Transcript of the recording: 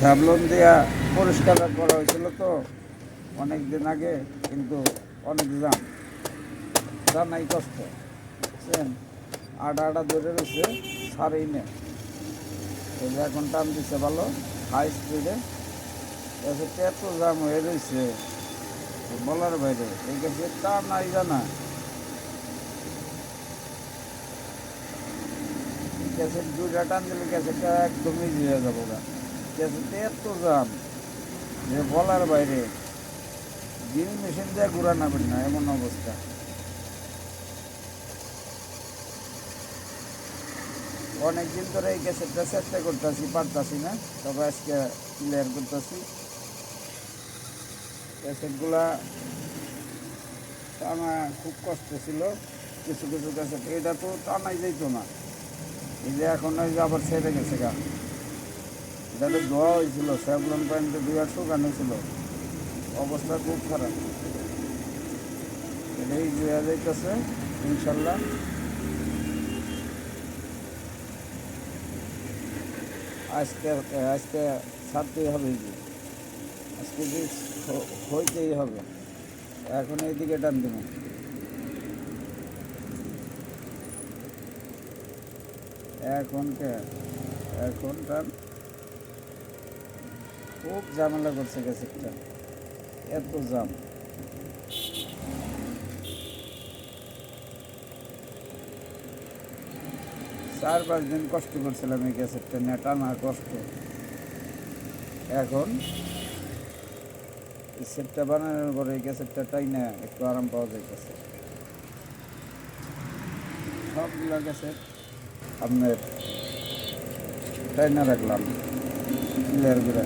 Savlon দিয়া পরিষ্কার করা হয়েছিল তো অনেক দিন আগে, কিন্তু অনেক দাম জানাই কষ্ট, বুঝছেন? আটা আটা ধরে রয়েছে, সারেই নে এখন টান দিচ্ছে ভালো হাই স্পিডে এত জাম হয়ে রয়েছে, বলার বাইরে, এই কাছে টান নাই জানা। ক্যাসেট দুইটা টান দিলে ক্যাসেটটা একদমই হয়ে যাব গা। ক্যাসেটে এত জাম যে বলার বাইরে ড্রিল মেশিন দিয়ে ঘুরা নাবেন না, এমন অবস্থা। অনেকদিন ধরে এই ক্যাসেটটা চেষ্টা করতেছি, পারতাছি না, তবে আজকে ক্লিয়ার করতেছি। ক্যাসেটগুলা টানা খুব কষ্ট ছিল, কিছু কিছু ক্যাসেট এটা তো টানাই যাইতো না। এই যে এখন যে আবার ছেড়ে গেছে গা। তো ধোয়া হয়েছিল স্যাভলন প্যান্টে দুই আর শুকানো ছিল অবস্থা খুব খারাপ। এটাই জুয়া যাইতেছে, ইনশাল্লাহ। আজকে আজকে ছাড়তেই হবে। যে আজকে যে হইতেই হবে। এখন এইদিকে টান দেব। এখন কে? এখন টান। খুব ঝামেলা করছে গ্যাসেরটা। এত জাম চার পাঁচ দিন কষ্ট করছিলাম এই গ্যাসেরটা নিয়ে না কষ্ট। এখন সেটটা বানানোর পরে এই গ্যাসেরটা টাই না একটু আরাম পাওয়া যাইতেছে। সবগুলা গ্যাসের আপনার টাইনা রাখলাম ক্লিয়ার করে।